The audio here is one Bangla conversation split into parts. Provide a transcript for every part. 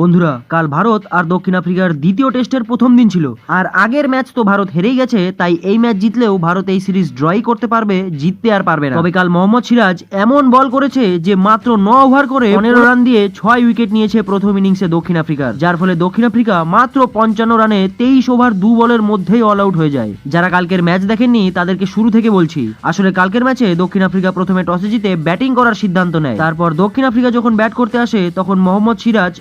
বন্ধুরা, কাল ভারত আর দক্ষিণ আফ্রিকার দ্বিতীয় টেস্টের প্রথম দিন ছিল। আর আগের ম্যাচ তো ভারত হেরেই গেছে, তাই এই ম্যাচ জিতলেও ভারত এই সিরিজ ড্রই করতে পারবে, জিততে আর পারবে না। তবে কাল মোহাম্মদ সিরাজ এমন বল করেছে যে মাত্র ন ওভার করে পনেরো রান দিয়ে ছয় উইকেট নিয়েছে প্রথম ইনিংসে দক্ষিণ আফ্রিকার, যার ফলে দক্ষিণ আফ্রিকা মাত্র পঞ্চান্ন রানে তেইশ ওভার দু বলের মধ্যেই অল আউট হয়ে যায়। যারা কালকের ম্যাচ দেখেননি, তাদেরকে শুরু থেকে বলছি, আসলে কালকের ম্যাচে দক্ষিণ আফ্রিকা প্রথমে টসে জিতে ব্যাটিং করার সিদ্ধান্ত নেয়। তারপর দক্ষিণ আফ্রিকা যখন ব্যাট করতে আসে, তখন মোহাম্মদ সিরাজ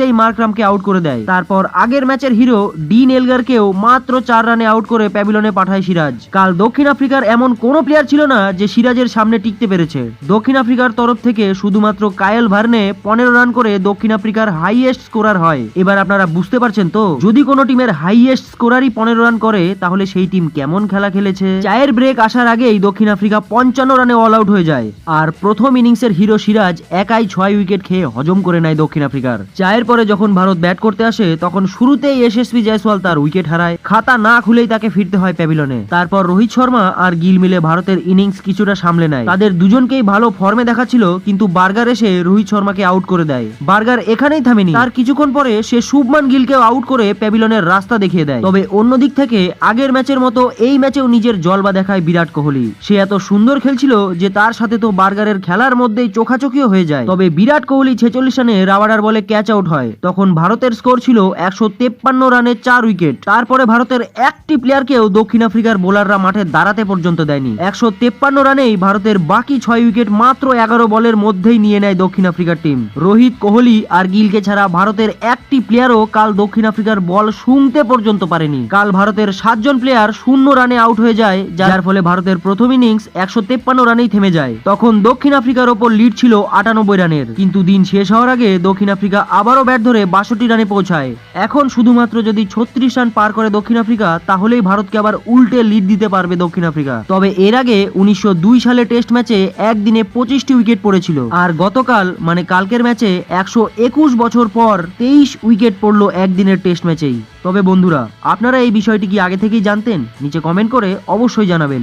শুরুতেই মার্করামকে আউট করে দেয়। তারপর আগের ম্যাচের হিরো ডিন এলগারকেও মাত্র চার রানে আউট করে প্যাভিলনে পাঠায় সিরাজ। কাল দক্ষিণ আফ্রিকার এমন কোনো প্লেয়ার ছিল না যে সিরাজের সামনে টিকতে পেরেছে। দক্ষিণ আফ্রিকার তরফ থেকে শুধুমাত্র কায়েল ভার্নে পনেরো রান করে দক্ষিণ আফ্রিকার হাইয়েস্ট স্কোরার হয়। এবার আপনারা বুঝতে পারছেন তো, যদি কোনো টিমের হাইয়েস্ট স্কোরারই পনেরো রান করে, তাহলে সেই টিম কেমন খেলা খেলেছে? চায়ের ব্রেক আসার আগেই দক্ষিণ আফ্রিকা পঞ্চান্ন রানে অল আউট হয়ে যায়। আর প্রথম ইনিংসের হিরো সিরাজ একাই ছয় উইকেট খেয়ে হজম করে নেয় দক্ষিণ আফ্রিকার। চায়ের পরে যখন ভারত ব্যাট করতে আসে, তখন শুরুতেই এসএসপি জয়সওয়াল তার উইকেট হারায়। খাতা না খুলেই তাকে ফিরতে হয় প্যাভিলনে। তারপর রোহিত শর্মা আর গিল মিলে ভারতের ইনিংস কিছুটা সামলে নেয়। তাদের দুজনকেই ভালো ফর্মে দেখাচ্ছিল, কিন্তু বার্গার এসে রোহিত শর্মাকে আউট করে দেয়। বার্গার এখানেই থামেনি। তার কিছুক্ষণ পরে সে শুভমান গিলকেও আউট করে প্যাভিলনের রাস্তা দেখিয়ে দেয়। তবে অন্যদিক থেকে, আগের ম্যাচের মতো এই ম্যাচেও নিজের জলবা দেখায় বিরাট কোহলি। সে এত সুন্দর খেলছিল যে তার সাথে তো বার্গারের খেলার মধ্যেই চোখাচোখিও হয়ে যায়। তবে বিরাট কোহলি ছেচল্লিশ রানে রাবাডার বলে ক্যাচ আউট হয়। তখন ভারতের স্কোর ছিল একশো তেপ্পান্ন রানে চার উইকেট। তারপরে ভারতের একটি প্লেয়ারকেও দক্ষিণ আফ্রিকার বোলাররা মাঠে দাঁড়াতে পর্যন্ত দেয়নি। একশো তেপ্পান্ন রানেই ভারতের বাকি ছয় উইকেট মাত্র এগারো বলের মধ্যেই নিয়ে নেয় দক্ষিণ আফ্রিকার টিম। রোহিত কোহলি আর গিলকে ছাড়া ভারতের একটি প্লেয়ারও কাল দক্ষিণ আফ্রিকার বল শুনতে পর্যন্ত পারেনি। কাল ভারতের সাতজন প্লেয়ার শূন্য রানে আউট হয়ে যায়, যার ফলে ভারতের প্রথম ইনিংস একশো তেপ্পান্ন রানেই থেমে যায়। তখন দক্ষিণ আফ্রিকার ওপর লিড ছিল আটানব্বই রানের। কিন্তু দিন শেষ হওয়ার আগে দক্ষিণ আফ্রিকা আবারও ব্যাট ধরে বাষট্টি রানে পৌঁছায়। এখন শুধুমাত্র যদি ছত্রিশ রান পার করে দক্ষিণ আফ্রিকা, তাহলেই ভারতকে আবার উল্টে লিড দিতে পারবে দক্ষিণ আফ্রিকা। তবে এর আগে উনিশশো সালে টেস্ট ম্যাচে একদিনে পঁচিশটি উইকেট পড়েছিল। আর গতকাল মানে কালকের ম্যাচে একশো একুশ বছর পর তেইশ উইকেট পড়ল একদিনের টেস্ট ম্যাচেই। তবে বন্ধুরা, আপনারা এই বিষয়টি কি আগে থেকেই জানতেন? নিচে কমেন্ট করে অবশ্যই জানাবেন।